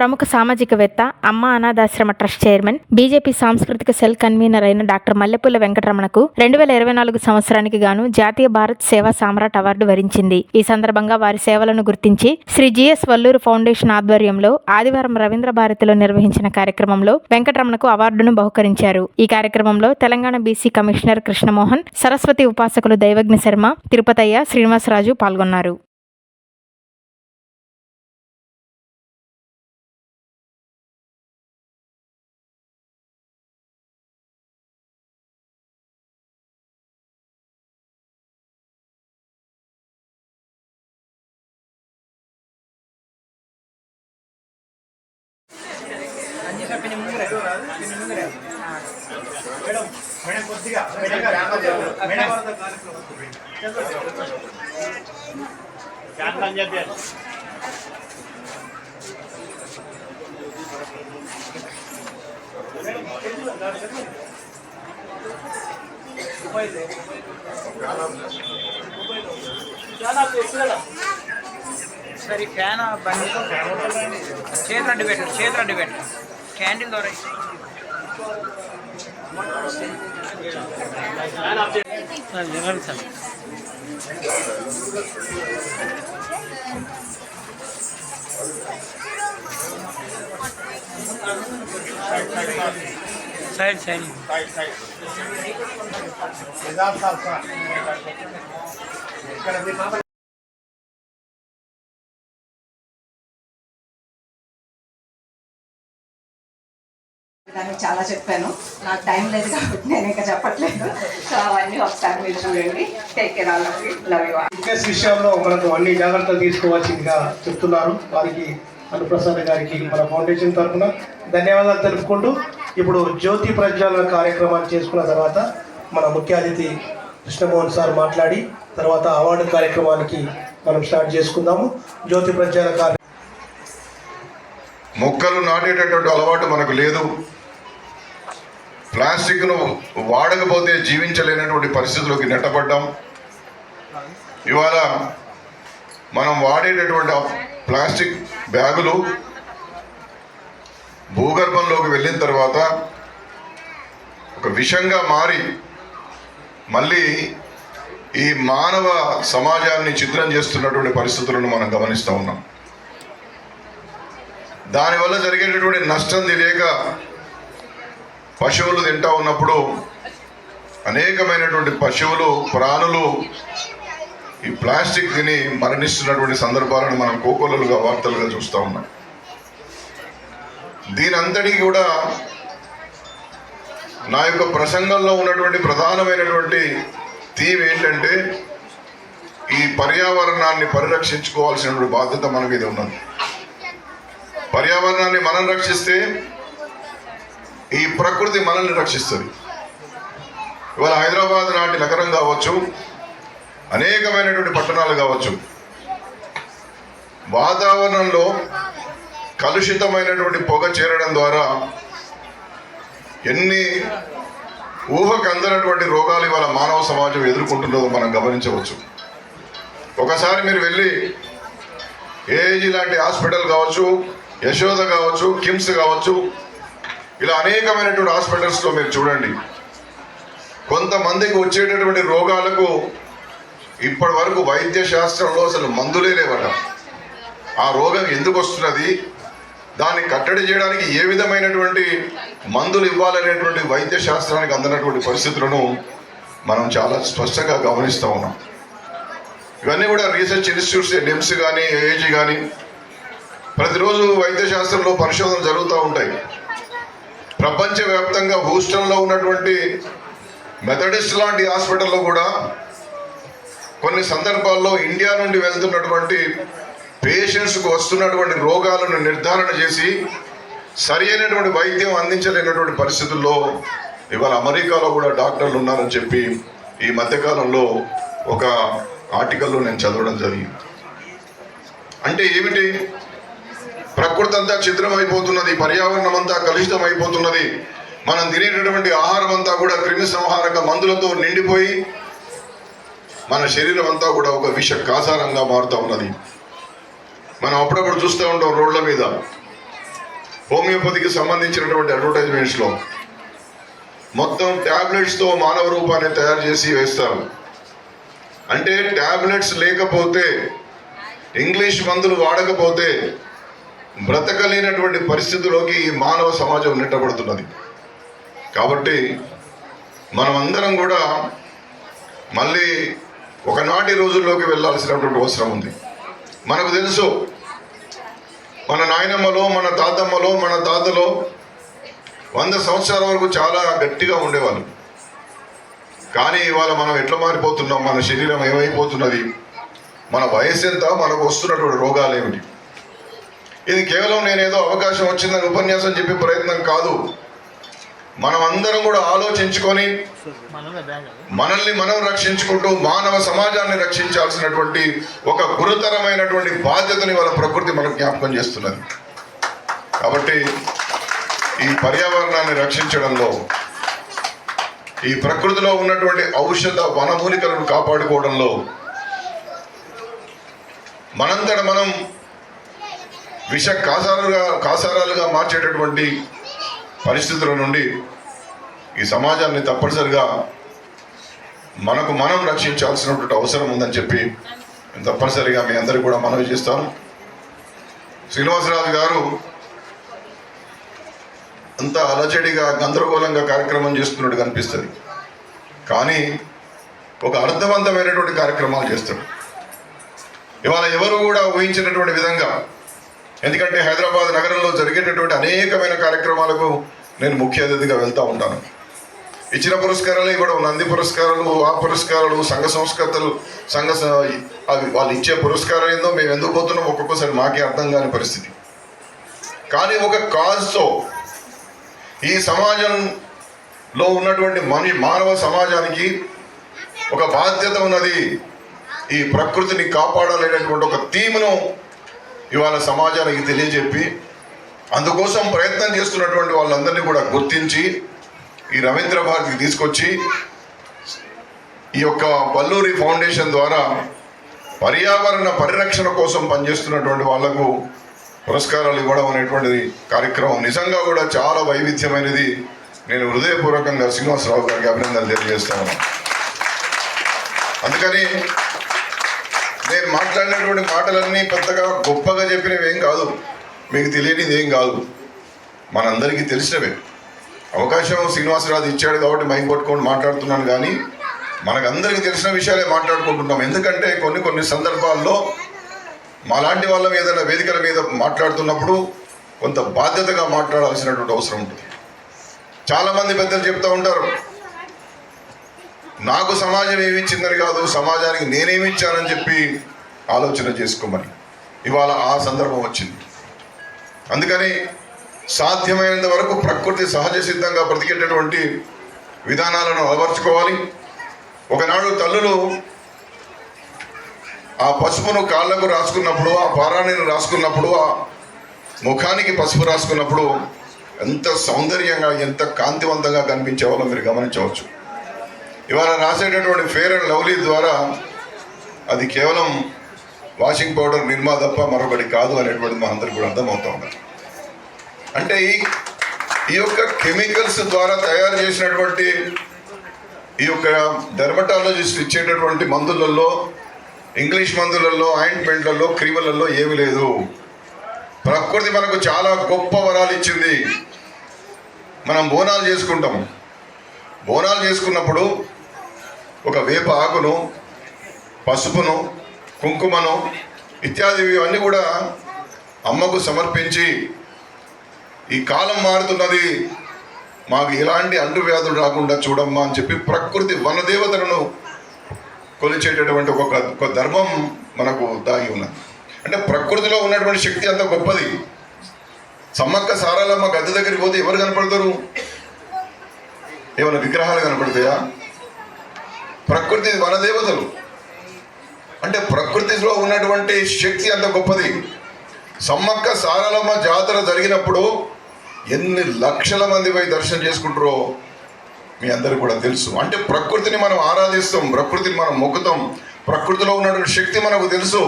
ప్రముఖ సామాజికవేత్త అమ్మ అనాథాశ్రమ ట్రస్ట్ చైర్మన్ బీజేపీ సాంస్కృతిక సెల్ కన్వీనర్ అయిన డాక్టర్ మల్లెపూల వెంకటరమణకు రెండు వేల ఇరవై నాలుగు సంవత్సరానికి గాను జాతీయ భారత్ సేవా సామ్రాట్ అవార్డు వరించింది. ఈ సందర్భంగా వారి సేవలను గుర్తించి శ్రీ జిఎస్ వల్లూరు ఫౌండేషన్ ఆధ్వర్యంలో ఆదివారం రవీంద్ర భారతిలో నిర్వహించిన కార్యక్రమంలో వెంకటరమణకు అవార్డును బహుకరించారు. ఈ కార్యక్రమంలో తెలంగాణ బీసీ కమిషనర్ కృష్ణమోహన్ సరస్వతి ఉపాసకులు దైవజ్ఞ శర్మ తిరుపతయ్య శ్రీనివాసరాజు పాల్గొన్నారు. సరే ఫ్యాన్ బండి. చేతి రెండు పెట్టండి చేతులు అడ్డు పెట్టు క్యాండిల్ ద్వారా జరగండి సార్ సైడ్ సైడ్ దానికి చాలా చెప్పాను. నాకు టైం లేదు కాబట్టి నేను ఇంకా చెప్పట్లేదు. సో అవన్నీ ఒకసారి మీరు చూడండి. Take care all of you love you fitness విషయంలో మనకు అన్ని జాగ్రత్తలు తీసుకోవాల్సిందిగా చెప్తున్నారు. వారికి అనుప్రసాద్ గారికి మన ఫౌండేషన్ తరఫున ధన్యవాదాలు తెలుపుకుంటూ ఇప్పుడు జ్యోతి ప్రజ్వలన కార్యక్రమాన్ని చేసుకున్న తర్వాత మన ముఖ్య అతిథి కృష్ణమోహన్ సార్ మాట్లాడి తర్వాత అవార్డు కార్యక్రమానికి మనం స్టార్ట్ చేసుకుందాము. జ్యోతి ప్రజ్వలన కార్య మొక్కలు నాటేటటువంటి అలవాటు మనకు లేదు. ప్లాస్టిక్ను వాడకపోతే జీవించలేనటువంటి పరిస్థితుల్లోకి నెట్టబడ్డాం. ఇవాళ మనం వాడేటటువంటి ప్లాస్టిక్ బ్యాగులు భూగర్భంలోకి వెళ్ళిన తర్వాత ఒక విషంగా మారి మళ్ళీ ఈ మానవ సమాజాన్ని చిత్రం చేస్తున్నటువంటి పరిస్థితులను మనం గమనిస్తూ ఉన్నాం. దానివల్ల జరిగేటటువంటి నష్టం తెలియక పశువులు తింటా ఉన్నప్పుడు అనేకమైనటువంటి పశువులు ప్రాణులు ఈ ప్లాస్టిక్ తిని మరణిస్తున్నటువంటి సందర్భాలను మనం కోకొల్లలుగా వార్తలుగా చూస్తూ ఉన్నాం. దీని అంతటికి కూడా నా యొక్క ప్రసంగంలో ఉన్నటువంటి ప్రధానమైనటువంటి థీమ్ ఏంటంటే ఈ పర్యావరణాన్ని పరిరక్షించుకోవాల్సినటువంటి బాధ్యత మనకి ఇది ఉన్నది. పర్యావరణాన్ని మనం రక్షిస్తే ఈ ప్రకృతి మనల్ని రక్షిస్తుంది. ఇవాళ హైదరాబాద్ నాటి నగరం కావచ్చు అనేకమైనటువంటి పట్టణాలు కావచ్చు వాతావరణంలో కలుషితమైనటువంటి పొగ చేరడం ద్వారా ఎన్ని ఊహకు అందనటువంటి రోగాలు ఇవాళ మానవ సమాజం ఎదుర్కొంటున్నదో మనం గమనించవచ్చు. ఒకసారి మీరు వెళ్ళి ఏజీ లాంటి హాస్పిటల్ కావచ్చు యశోద కావచ్చు కిమ్స్ కావచ్చు ఇలా అనేకమైనటువంటి హాస్పిటల్స్లో మీరు చూడండి. కొంతమందికి వచ్చేటటువంటి రోగాలకు ఇప్పటి వరకు వైద్య శాస్త్రంలో అసలు మందులే లేవట. ఆ రోగం ఎందుకు వస్తున్నది? దాన్ని కట్టడి చేయడానికి ఏ విధమైనటువంటి మందులు ఇవ్వాలనేటువంటి వైద్య శాస్త్రానికి అందనటువంటి పరిస్థితులను మనం చాలా స్పష్టంగా గమనిస్తూ ఉన్నాం. ఇవన్నీ కూడా రీసెర్చ్ ఇన్స్టిట్యూట్స్ నిమ్స్ కానీ ఏఏజీ కానీ ప్రతిరోజు వైద్య శాస్త్రంలో పరిశోధనలు జరుగుతూ ఉంటాయి. ప్రపంచవ్యాప్తంగా హూస్టన్లో ఉన్నటువంటి మెథడిస్ట్ లాంటి హాస్పిటల్లో కూడా కొన్ని సందర్భాల్లో ఇండియా నుండి వెళ్తున్నటువంటి పేషెంట్స్కు వస్తున్నటువంటి రోగాలను నిర్ధారణ చేసి సరి అయినటువంటి వైద్యం అందించలేనటువంటి పరిస్థితుల్లో ఇవాళ అమెరికాలో కూడా డాక్టర్లు ఉన్నారని చెప్పి ఈ మధ్యకాలంలో ఒక ఆర్టికల్లో నేను చదవడం జరిగింది. అంటే ఏమిటి? ప్రకృతి అంతా ఛిద్రం అయిపోతున్నది పర్యావరణం అంతా కలుషితం అయిపోతున్నది మనం తినేటటువంటి ఆహారం అంతా కూడా క్రిమి సంహారక మందులతో నిండిపోయి మన శరీరం అంతా కూడా ఒక విష కాసారంగా మారుతూ ఉన్నది. మనం అప్పుడప్పుడు చూస్తూ ఉంటాం రోడ్ల మీద. హోమియోపతికి సంబంధించినటువంటి అడ్వర్టైజ్మెంట్స్లో మొత్తం ట్యాబ్లెట్స్తో మానవ రూపాన్ని తయారు చేసి వేస్తారు. అంటే ట్యాబ్లెట్స్ లేకపోతే ఇంగ్లీష్ మందులు వాడకపోతే బ్రతకలేనటువంటి పరిస్థితిలోకి ఈ మానవ సమాజం నెట్టబడుతున్నది. కాబట్టి మనమందరం కూడా మళ్ళీ ఒకనాటి రోజుల్లోకి వెళ్ళాల్సినటువంటి అవసరం ఉంది. మనకు తెలుసు మన నాయనమ్మలో మన తాతమ్మలో మన తాతలో వంద సంవత్సరాల వరకు చాలా గట్టిగా ఉండేవాళ్ళు. కానీ ఇవాళ మనం ఎట్లా మారిపోతున్నాం? మన శరీరం ఏమైపోతున్నది? మన వయసు ఎంత? మనకు వస్తున్నటువంటి రోగాలు ఏమిటి? ఇది కేవలం నేనేదో అవకాశం వచ్చిందని ఉపన్యాసం చెప్పే ప్రయత్నం కాదు. మనం అందరం కూడా ఆలోచించుకొని మనల్ని మనం రక్షించుకుంటూ మానవ సమాజాన్ని రక్షించాల్సినటువంటి ఒక గురుతరమైనటువంటి బాధ్యతని వాళ్ళ ప్రకృతి మనకు జ్ఞాపకం చేస్తున్నది. కాబట్టి ఈ పర్యావరణాన్ని రక్షించడంలో ఈ ప్రకృతిలో ఉన్నటువంటి ఔషధ వనమూలికలను కాపాడుకోవడంలో మనంతట మనం విష కాసారుగా కాసారాలుగా మార్చేటటువంటి పరిస్థితుల నుండి ఈ సమాజాన్ని తప్పనిసరిగా మనకు మనం రక్షించాల్సినటువంటి అవసరం ఉందని చెప్పి తప్పనిసరిగా మీ అందరికీ కూడా మనవి చేస్తాను. శ్రీనివాసరాజు గారు అంత అలచడిగా గందరగోళంగా కార్యక్రమం చేస్తున్నట్టు కనిపిస్తుంది. కానీ ఒక అర్థవంతమైనటువంటి కార్యక్రమాలు చేస్తాడు. ఇవాళ ఎవరు కూడా ఊహించినటువంటి విధంగా ఎందుకంటే హైదరాబాద్ నగరంలో జరిగేటటువంటి అనేకమైన కార్యక్రమాలకు నేను ముఖ్య అతిథిగా వెళ్తూ ఉంటాను. ఇచ్చిన పురస్కారాలు ఇవ్వడం నంది పురస్కారాలు ఆ పురస్కారాలు సంఘ సంస్కర్తలు సంఘ స- అవి వాళ్ళు ఇచ్చే పురస్కారం ఏందో మేము ఎందుకు పోతున్నాం ఒక్కొక్కసారి మాకే అర్థం కాని పరిస్థితి. కానీ ఒక కాజ్తో ఈ సమాజంలో ఉన్నటువంటి మని మానవ సమాజానికి ఒక బాధ్యత ఉన్నది ఈ ప్రకృతిని కాపాడాలనేటువంటి ఒక థీమ్ను ఇవాళ సమాజానికి తెలియజెప్పి అందుకోసం ప్రయత్నం చేస్తున్నటువంటి వాళ్ళందరినీ కూడా గుర్తించి ఈ రవీంద్ర భారతికి తీసుకొచ్చి ఈ యొక్క వల్లూరి ఫౌండేషన్ ద్వారా పర్యావరణ పరిరక్షణ కోసం పనిచేస్తున్నటువంటి వాళ్ళకు పురస్కారాలు ఇవ్వడం అనేటువంటిది కార్యక్రమం. నిజంగా కూడా చాలా వైవిధ్యమైనది. నేను హృదయపూర్వకంగా శ్రీనివాసరావు గారికి అభినందనలు తెలియజేస్తాను అందుకని నేను మాట్లాడినటువంటి మాటలన్నీ పెద్దగా గొప్పగా చెప్పినవి ఏం కాదు. మీకు తెలియనిది ఏం కాదు. మనందరికీ తెలిసినవే. అవకాశం శ్రీనివాసరాజు ఇచ్చాడు కాబట్టి మైం పట్టుకొని మాట్లాడుతున్నాను కానీ మనకందరికీ తెలిసిన విషయాలే మాట్లాడుకుంటున్నాం. ఎందుకంటే కొన్ని కొన్ని సందర్భాల్లో మాలాంటి వాళ్ళం ఏదైనా వేదికల మీద మాట్లాడుతున్నప్పుడు కొంత బాధ్యతగా మాట్లాడాల్సినటువంటి అవసరం ఉంటుంది. చాలామంది పెద్దలు చెప్తూ ఉంటారు నాకు సమాజం ఏమిచ్చిందని కాదు సమాజానికి నేనేమిచ్చానని చెప్పి ఆలోచన చేసుకోమని. ఇవాళ ఆ సందర్భం వచ్చింది. అందుకని సాధ్యమైనంత వరకు ప్రకృతి సహజ సిద్ధంగా బ్రతికేటటువంటి విధానాలను అలవర్చుకోవాలి. ఒకనాడు తల్లులు ఆ పసుపును కాళ్ళకు రాసుకున్నప్పుడు ఆ పారాణిని రాసుకున్నప్పుడు ఆ ముఖానికి పసుపు రాసుకున్నప్పుడు ఎంత సౌందర్యంగా ఎంత కాంతివంతంగా కనిపించేవాళ్ళో మీరు గమనించవచ్చు. ఇవాళ రాసేటటువంటి ఫేర్ అండ్ లవ్లీ ద్వారా అది కేవలం వాషింగ్ పౌడర్ నిర్మా తప్ప మరొకటి కాదు అనేటువంటిది అందరికి కూడా అర్థమవుతా ఉన్నది. అంటే ఈ ఈ యొక్క కెమికల్స్ ద్వారా తయారు చేసినటువంటి ఈ యొక్క డెర్మటాలజిస్ట్ ఇచ్చేటటువంటి మందులలో ఇంగ్లీష్ మందులలో ఆయింట్మెంట్లలో క్రీములలో ఏమీ లేదు. ప్రకృతి మనకు చాలా గొప్ప వరాలు ఇచ్చింది. మనం బోనాలు చేసుకుంటాం. బోనాలు చేసుకున్నప్పుడు ఒక వేప ఆకును పసుపును కుంకుమను ఇత్యాది ఇవన్నీ కూడా అమ్మకు సమర్పించి ఈ కాలం మారుతున్నది. మాకు ఎలాంటి అంటువ్యాధులు రాకుండా చూడమ్మా అని చెప్పి ప్రకృతి వనదేవతలను కొలిచేటటువంటి ఒక ఒక ధర్మం మనకు దాగి ఉన్నది. అంటే ప్రకృతిలో ఉన్నటువంటి శక్తి అంత గొప్పది. సమ్మక్క సారాలమ్మ గద్దె దగ్గరికి పోతే ఎవరు కనపడతారు? ఏమైనా విగ్రహాలు కనపడతాయా? ప్రకృతి వనదేవతలు అంటే ప్రకృతిలో ఉన్నటువంటి శక్తి అంత గొప్పది. సమ్మక్క సారలమ్మ జాతర జరిగినప్పుడు ఎన్ని లక్షల మంది పోయి దర్శనం చేసుకుంటారో మీ అందరికీ కూడా తెలుసు. అంటే ప్రకృతిని మనం ఆరాధిస్తాం ప్రకృతిని మనం మొక్కుతాం ప్రకృతిలో ఉన్నటువంటి శక్తి మనకు తెలుసు.